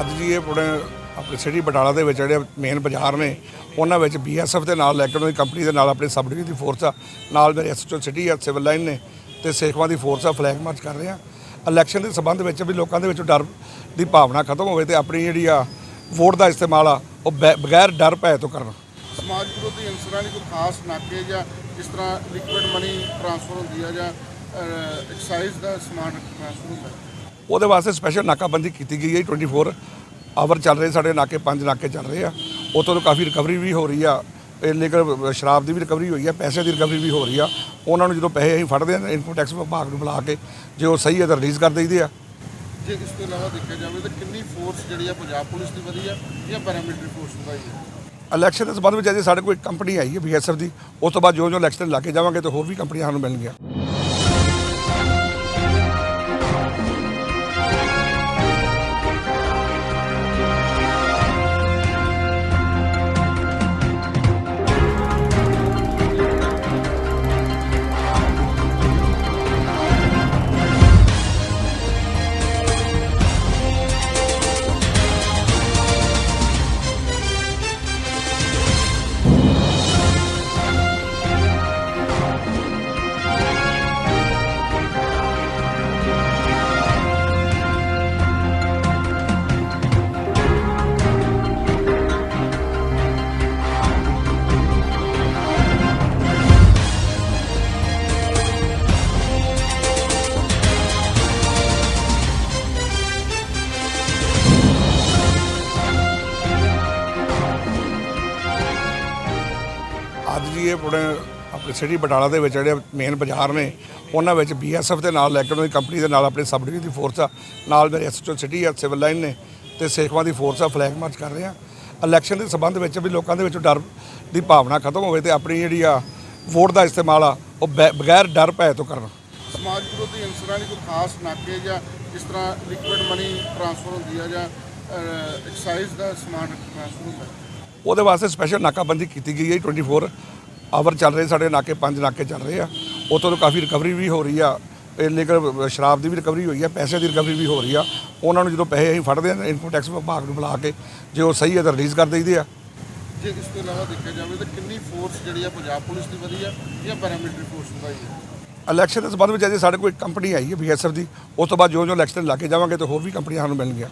ਅੱਜ ਜੀ ਇਹ ਆਪਣੇ ਆਪਣੇ ਸਿਟੀ ਬਟਾਲਾ ਦੇ ਵਿੱਚ ਜਿਹੜੇ ਮੇਨ ਬਾਜ਼ਾਰ ਨੇ, ਉਹਨਾਂ ਵਿੱਚ ਬੀਐਸਐਫ ਦੇ ਨਾਲ ਲੈ ਕੇ ਉਹਨਾਂ ਦੀ ਕੰਪਨੀ ਦੇ ਨਾਲ ਆਪਣੇ ਸਬ ਡਿਵੀਜ਼ਨ ਦੀ ਫੋਰਸ ਆ। ਨਾਲ ਮੇਰੇ ਐਸਐਚਓ ਸਿਟੀ ਆ ਸਿਵਲ ਲਾਈਨ ਨੇ, ਤੇ ਸੇਖਵਾਂ ਦੀ ਫੋਰਸ ਆ ਫਲੈਗ ਮਾਰਚ ਕਰ ਰਹੇ ਆ। ਇਲੈਕਸ਼ਨ ਦੇ ਸੰਬੰਧ ਵਿੱਚ ਵੀ ਲੋਕਾਂ ਦੇ ਵਿੱਚ ਡਰ ਦੀ ਭਾਵਨਾ ਖਤਮ ਹੋਵੇ ਤੇ ਆਪਣੀ ਜਿਹੜੀ ਆ ਵੋਟ ਦਾ ਇਸਤੇਮਾਲ ਆ, ਉਹ ਬੈ- ਬਗੈਰ ਡਰ ਭੈ ਤੋਂ ਕਰਨ। ਸਮਾਜ ਵਿਰੋਧੀ ਅਨਸਰਾਂ ਲਈ ਕੋਈ ਖਾਸ ਨਾਕੇ ਜਾਂ ਜਿਸ ਤਰ੍ਹਾਂ ਲਿਕਵਿਡ ਮਨੀ ਟ੍ਰਾਂਸਫਰ ਹੁੰਦੀ ਆ ਜਾਂ ਐਕਸਾਈਜ਼ ਦਾ ਸਮਾਨ ਟ੍ਰਾਂਸਫਰ ਹੁੰਦਾ? ਉਹਦੇ ਵਾਸਤੇ ਸਪੈਸ਼ਲ ਨਾਕਾਬੰਦੀ ਕੀਤੀ ਗਈ ਹੈ 24 ਆਵਰ ਚੱਲ ਰਹੇ ਸਾਡੇ ਨਾਕੇ ਪੰਜ ਨਾਕੇ ਚੱਲ ਰਹੇ ਆ। ਉਤੋਂ ਤੋਂ ਕਾਫੀ ਰਿਕਵਰੀ ਵੀ ਹੋ ਰਹੀ ਆ। ਇਲੀਗਲ ਸ਼ਰਾਬ ਦੀ ਵੀ ਰਿਕਵਰੀ ਹੋਈ ਆ ਪੈਸੇ ਦੀ ਰਿਕਵਰੀ ਵੀ ਹੋ ਰਹੀ ਆ। ਉਹਨਾਂ ਨੂੰ ਜਦੋਂ ਪੈਸੇ ਅਸੀਂ ਫੜਦੇ ਆ ਇਨਕਮ ਟੈਕਸ ਵਿਭਾਗ ਨੂੰ ਬੁਲਾ ਕੇ ਜੇ ਉਹ ਸਹੀ ਹੈ ਤਾਂ ਰਿਲੀਜ਼ ਕਰ ਦਈਦੇ ਆ। ਜੇ ਇਸ ਤੋਂ ਇਲਾਵਾ ਦੇਖਿਆ ਜਾਵੇ ਤਾਂ ਕਿੰਨੀ ਫੋਰਸ ਜਿਹੜੀ ਆ ਪੰਜਾਬ ਪੁਲਿਸ ਦੀ ਵਧੀ ਆ ਜਾਂ ਪੈਰਾਮਿਲਟਰੀ ਫੋਰਸ ਵਧਾਈ ਹੈ ਇਲੈਕਸ਼ਨ ਦੇ ਸੰਬੰਧ ਵਿੱਚ ਅਜੇ ਸਾਡੇ ਕੋਲ ਇੱਕ ਕੰਪਨੀ ਆਈ ਹੈ ਬੀਐਸਐਫ ਦੀ। ਉਸ ਤੋਂ ਬਾਅਦ ਜੋ ਜੋ ਇਲੈਕਸ਼ਨ ਲਾ ਕੇ ਜਾਵਾਂਗੇ ਤਾਂ ਹੋਰ ਵੀ ਕੰਪਨੀਆਂ ਸਾਨੂੰ ਮਿਲਣਗੀਆਂ। ਅੱਜ ਜੀ ਇਹ ਆਪਣੇ ਆਪਣੇ ਸਿਟੀ ਬਟਾਲਾ ਦੇ ਵਿੱਚ ਜਿਹੜੇ ਮੇਨ ਬਾਜ਼ਾਰ ਨੇ, ਉਹਨਾਂ ਵਿੱਚ ਬੀਐਸਐਫ ਦੇ ਨਾਲ ਲੈ ਕੇ ਉਹਨਾਂ ਦੀ ਕੰਪਨੀ ਦੇ ਨਾਲ ਆਪਣੇ ਸਬ ਡਿਵੀਜ਼ਨ ਦੀ ਫੋਰਸ ਆ। ਨਾਲ ਮੇਰੇ ਐਸਐਚਓ ਸਿਟੀ ਆ ਸਿਵਲ ਲਾਈਨ ਨੇ, ਤੇ ਸੇਖਵਾਂ ਦੀ ਫੋਰਸ ਆ ਫਲੈਗ ਮਾਰਚ ਕਰ ਰਹੇ ਆ। ਇਲੈਕਸ਼ਨ ਦੇ ਸੰਬੰਧ ਵਿੱਚ ਵੀ ਲੋਕਾਂ ਦੇ ਵਿੱਚ ਡਰ ਦੀ ਭਾਵਨਾ ਖਤਮ ਹੋਵੇ ਤੇ ਆਪਣੀ ਜਿਹੜੀ ਆ ਵੋਟ ਦਾ ਇਸਤੇਮਾਲ ਆ, ਉਹ ਬੈ- ਬਗੈਰ ਡਰ ਭੈ ਤੋਂ ਕਰਨ। ਸਮਾਜ ਵਿਰੋਧੀ ਅਨਸਰਾਂ ਲਈ ਕੋਈ ਖਾਸ ਨਾਕੇ ਜਾਂ ਜਿਸ ਤਰ੍ਹਾਂ ਲਿਕਵਿਡ ਮਨੀ ਟ੍ਰਾਂਸਫਰ ਹੁੰਦੀ ਆ ਜਾਂ ਐਕਸਾਈਜ਼ ਦਾ ਸਮਾਨ ਟ੍ਰਾਂਸਫਰ ਹੁੰਦਾ। ਉਹਦੇ ਵਾਸਤੇ ਸਪੈਸ਼ਲ ਨਾਕਾਬੰਦੀ ਕੀਤੀ ਗਈ ਹੈ 24 ਆਵਰ ਚੱਲ ਰਹੇ ਸਾਡੇ ਨਾਕੇ ਪੰਜ ਨਾਕੇ ਚੱਲ ਰਹੇ ਆ। ਉਤੋਂ ਤੋਂ ਕਾਫੀ ਰਿਕਵਰੀ ਵੀ ਹੋ ਰਹੀ ਆ। ਇਲੀਗਲ ਸ਼ਰਾਬ ਦੀ ਵੀ ਰਿਕਵਰੀ ਹੋਈ ਆ ਪੈਸੇ ਦੀ ਰਿਕਵਰੀ ਵੀ ਹੋ ਰਹੀ ਆ। ਉਹਨਾਂ ਨੂੰ ਜਦੋਂ ਪੈਸੇ ਅਸੀਂ ਫੜਦੇ ਆ ਇਨਕਮ ਟੈਕਸ ਵਿਭਾਗ ਨੂੰ ਬੁਲਾ ਕੇ ਜੇ ਉਹ ਸਹੀ ਹੈ ਤਾਂ ਰਿਲੀਜ਼ ਕਰ ਦਈਦੇ ਆ। ਜੇ ਇਸ ਤੋਂ ਇਲਾਵਾ ਦੇਖਿਆ ਜਾਵੇ ਤਾਂ ਕਿੰਨੀ ਫੋਰਸ ਜਿਹੜੀ ਆ ਪੰਜਾਬ ਪੁਲਿਸ ਦੀ ਵਧੀ ਆ ਜਾਂ ਪੈਰਾਮਿਲਟਰੀ ਫੋਰਸ ਵਧਾਈ ਹੈ ਇਲੈਕਸ਼ਨ ਦੇ ਸੰਬੰਧ ਵਿੱਚ ਅਜੇ ਸਾਡੇ ਕੋਲ ਇੱਕ ਕੰਪਨੀ ਆਈ ਹੈ ਬੀਐਸਐਫ ਦੀ। ਉਸ ਤੋਂ ਬਾਅਦ ਜੋ ਜੋ ਇਲੈਕਸ਼ਨ ਲਾ ਕੇ ਜਾਵਾਂਗੇ ਤਾਂ ਹੋਰ ਵੀ ਕੰਪਨੀਆਂ ਸਾਨੂੰ ਮਿਲਣਗੀਆਂ।